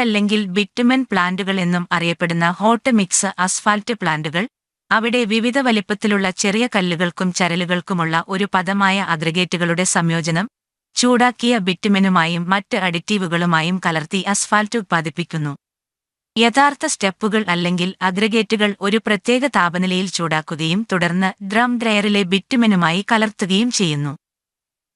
അല്ലെങ്കിൽ ബിറ്റുമൻ പ്ലാന്റുകൾ എന്നും അറിയപ്പെടുന്ന ഹോട്ട് മിക്സ് അസ്ഫാൽറ്റ് പ്ലാന്റുകൾ അവിടെ വിവിധ വലിപ്പത്തിലുള്ള ചെറിയ കല്ലുകൾക്കും ചരലുകൾക്കുമുള്ള ഒരു പദമായ അഗ്രഗേറ്റുകളുടെ സംയോജനം ചൂടാക്കിയ ബിറ്റുമെനുമായും മറ്റ് അഡിറ്റീവുകളുമായും കലർത്തി അസ്ഫാൽറ്റ് ഉത്പാദിപ്പിക്കുന്നു. യഥാർത്ഥ സ്റ്റെപ്പുകൾ അല്ലെങ്കിൽ അഗ്രഗേറ്റുകൾ ഒരു പ്രത്യേക താപനിലയിൽ ചൂടാക്കുകയും തുടർന്ന് ഡ്രം ഡ്രയറിലെ ബിറ്റുമെനുമായി കലർത്തുകയും ചെയ്യുന്നു.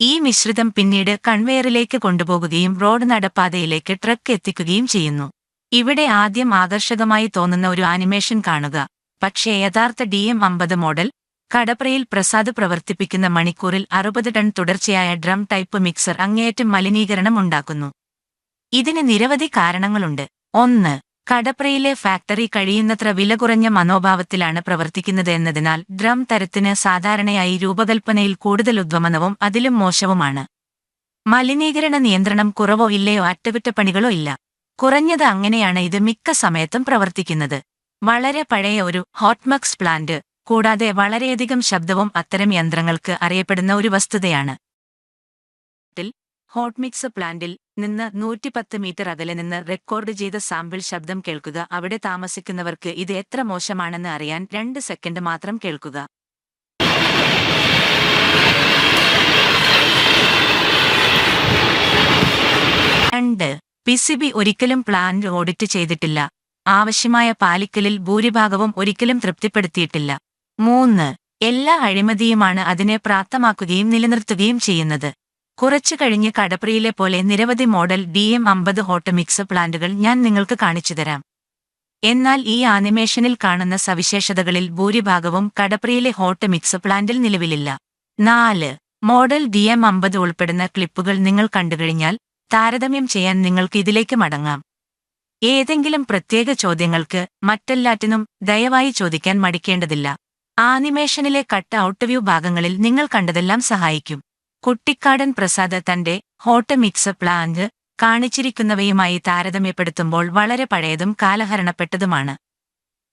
ഈ മിശ്രിതം പിന്നീട് കൺവെയറിലേക്ക് കൊണ്ടുപോകുകയും റോഡ് നടപ്പാതയിലേക്ക് ട്രക്ക് എത്തിക്കുകയും ചെയ്യുന്നു. ഇവിടെ ആദ്യം ആകർഷകമായി തോന്നുന്ന ഒരു ആനിമേഷൻ കാണുക. പക്ഷേ യഥാർത്ഥ ഡി എം അമ്പത് മോഡൽ കടപ്രയിൽ പ്രസാദ് പ്രവർത്തിപ്പിക്കുന്ന മണിക്കൂറിൽ അറുപത് ടൺ തുടർച്ചയായ ഡ്രം ടൈപ്പ് മിക്സർ അങ്ങേയറ്റം മലിനീകരണം ഉണ്ടാക്കുന്നു. ഇതിന് നിരവധി കാരണങ്ങളുണ്ട്. ഒന്ന് കടപ്രയിലെ ഫാക്ടറി കഴിയുന്നത്ര വില കുറഞ്ഞ മനോഭാവത്തിലാണ് പ്രവർത്തിക്കുന്നത് എന്നതിനാൽ ഡ്രം തരത്തിന് സാധാരണയായി രൂപകൽപ്പനയിൽ കൂടുതൽ ഉദ്വമനവും അതിലും മോശവുമാണ്. മലിനീകരണ നിയന്ത്രണം കുറവോ ഇല്ലയോ അറ്റകുറ്റപ്പണികളോ ഇല്ല. കുറഞ്ഞത് അങ്ങനെയാണ് ഇത് മിക്ക സമയത്തും പ്രവർത്തിക്കുന്നത്. വളരെ പഴയ ഒരു ഹോട്ട്മക്സ് പ്ലാന്റ് കൂടാതെ വളരെയധികം ശബ്ദവും അത്തരം യന്ത്രങ്ങൾക്ക് അറിയപ്പെടുന്ന ഒരു വസ്തുതയാണ്. ഹോട്ട്മിക്സ് പ്ലാന്റിൽ നിന്ന് നൂറ്റിപ്പത്ത് മീറ്റർ അകലെ നിന്ന് റെക്കോർഡ് ചെയ്ത സാമ്പിൾ ശബ്ദം കേൾക്കുക. അവിടെ താമസിക്കുന്നവർക്ക് ഇത് എത്ര മോശമാണെന്ന് അറിയാൻ രണ്ട് സെക്കൻഡ് മാത്രം കേൾക്കുക. രണ്ട്. പി സി ബി ഒരിക്കലും പ്ലാന്റ് ഓഡിറ്റ് ചെയ്തിട്ടില്ല. ആവശ്യമായ പാലിക്കലിൽ ഭൂരിഭാഗവും ഒരിക്കലും തൃപ്തിപ്പെടുത്തിയിട്ടില്ല. മൂന്ന്. എല്ലാ അഴിമതിയുമാണ് അതിനെ പ്രാപ്തമാക്കുകയും നിലനിർത്തുകയും ചെയ്യുന്നത്. കുറച്ചു കഴിഞ്ഞ് കടപ്രിയിലെ പോലെ നിരവധി മോഡൽ ഡി എം അമ്പത് ഹോട്ടമിക്സ് പ്ലാന്റുകൾ ഞാൻ നിങ്ങൾക്ക് കാണിച്ചുതരാം എന്നാൽ ഈ ആനിമേഷനിൽ കാണുന്ന സവിശേഷതകളിൽ ഭൂരിഭാഗവും കടപ്രിയിലെ ഹോട്ടമിക്സ് പ്ലാന്റിൽ നിലവിലില്ല. നാല്. മോഡൽ ഡി എം അമ്പത് ഉൾപ്പെടുന്ന ക്ലിപ്പുകൾ നിങ്ങൾ കണ്ടുകഴിഞ്ഞാൽ താരതമ്യം ചെയ്യാൻ നിങ്ങൾക്ക് ഇതിലേക്ക് മടങ്ങാം. ഏതെങ്കിലും പ്രത്യേക ചോദ്യങ്ങൾക്ക് മറ്റെല്ലാറ്റിനും ദയവായി ചോദിക്കാൻ മടിക്കേണ്ടതില്ല. ആനിമേഷനിലെ കട്ട് ഔട്ട് വ്യൂ ഭാഗങ്ങളിൽ നിങ്ങൾ കണ്ടതെല്ലാം സഹായിക്കും. കുട്ടിക്കാടൻ പ്രസാദ് തന്റെ ഹോട്ട് മിക്സ് പ്ലാന്റ് കാണിച്ചിരിക്കുന്നവയുമായി താരതമ്യപ്പെടുത്തുമ്പോൾ വളരെ പഴയതും കാലഹരണപ്പെട്ടതുമാണ്.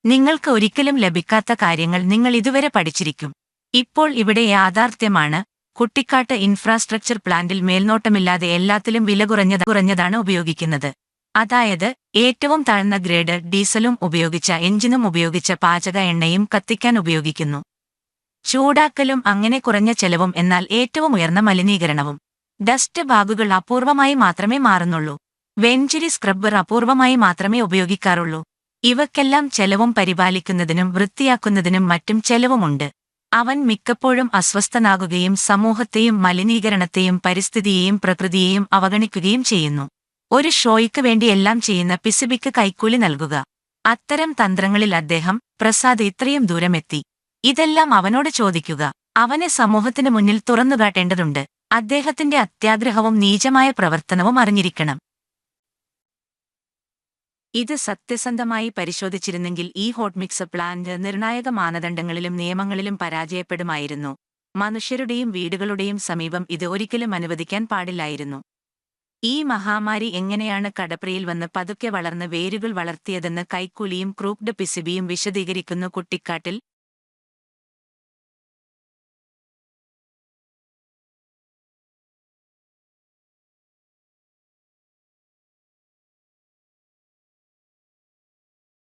നിങ്ങൾക്ക് ഒരിക്കലും ലഭിക്കാത്ത കാര്യങ്ങൾ നിങ്ങൾ ഇതുവരെ പഠിച്ചിരിക്കും. ഇപ്പോൾ ഇവിടെ യാഥാർത്ഥ്യമാണ് കുട്ടിക്കാട്ട് ഇൻഫ്രാസ്ട്രക്ചർ പ്ലാന്റിൽ മേൽനോട്ടമില്ലാതെ എല്ലാത്തിലും വില കുറഞ്ഞത് കുറഞ്ഞതാണ് ഉപയോഗിക്കുന്നത്. അതായത് ഏറ്റവും താഴ്ന്ന ഗ്രേഡ് ഡീസലും ഉപയോഗിച്ച എഞ്ചിനും ഉപയോഗിച്ച പാചക എണ്ണയും കത്തിക്കാൻ ഉപയോഗിക്കുന്നു. ചൂടാക്കലും അങ്ങനെ കുറഞ്ഞ ചെലവും എന്നാൽ ഏറ്റവും ഉയർന്ന മലിനീകരണവും. ഡസ്റ്റ് ബാഗുകൾ അപൂർവമായി മാത്രമേ മാറുന്നുള്ളൂ. വെഞ്ചുരി സ്ക്രബ്ബർ അപൂർവമായി മാത്രമേ ഉപയോഗിക്കാറുള്ളൂ. ഇവക്കെല്ലാം ചെലവും പരിപാലിക്കുന്നതിനും വൃത്തിയാക്കുന്നതിനും മറ്റും ചെലവുമുണ്ട്. അവൻ മിക്കപ്പോഴും അസ്വസ്ഥനാകുകയും സമൂഹത്തെയും മലിനീകരണത്തെയും പരിസ്ഥിതിയെയും പ്രകൃതിയെയും അവഗണിക്കുകയും ചെയ്യുന്നു. ഒരു ഷോയ്ക്ക് വേണ്ടി എല്ലാം ചെയ്യുന്ന പിസിബിക്ക് കൈക്കൂലി നൽകുക. അത്തരം തന്ത്രങ്ങളിൽ അദ്ദേഹം പ്രസാദ് ഇത്രയും ദൂരമെത്തി. ഇതെല്ലാം അവനോട് ചോദിക്കുക. അവനെ സമൂഹത്തിന് മുന്നിൽ തുറന്നു കാട്ടേണ്ടതുണ്ട്. അദ്ദേഹത്തിന്റെ അത്യാഗ്രഹവും നീചമായ പ്രവർത്തനവും അറിഞ്ഞിരിക്കണം. ഇത് സത്യസന്ധമായി പരിശോധിച്ചിരുന്നെങ്കിൽ ഈ ഹോട്ട് ഹോട്ട്മിക്സ് പ്ലാന്റ് നിർണായക മാനദണ്ഡങ്ങളിലും നിയമങ്ങളിലും പരാജയപ്പെടുമായിരുന്നു. മനുഷ്യരുടെയും വീടുകളുടെയും സമീപം ഇത് ഒരിക്കലും അനുവദിക്കാൻ പാടില്ലായിരുന്നു. ഈ മഹാമാരി എങ്ങനെയാണ് കടപ്രയിൽ വന്ന് പതുക്കെ വളർന്ന് വേരുകൾ വളർത്തിയതെന്ന് കൈക്കൂലിയും ക്രൂപ്ഡ് പിസിബിയും വിശദീകരിക്കുന്നു കുട്ടിക്കാട്ടിൽ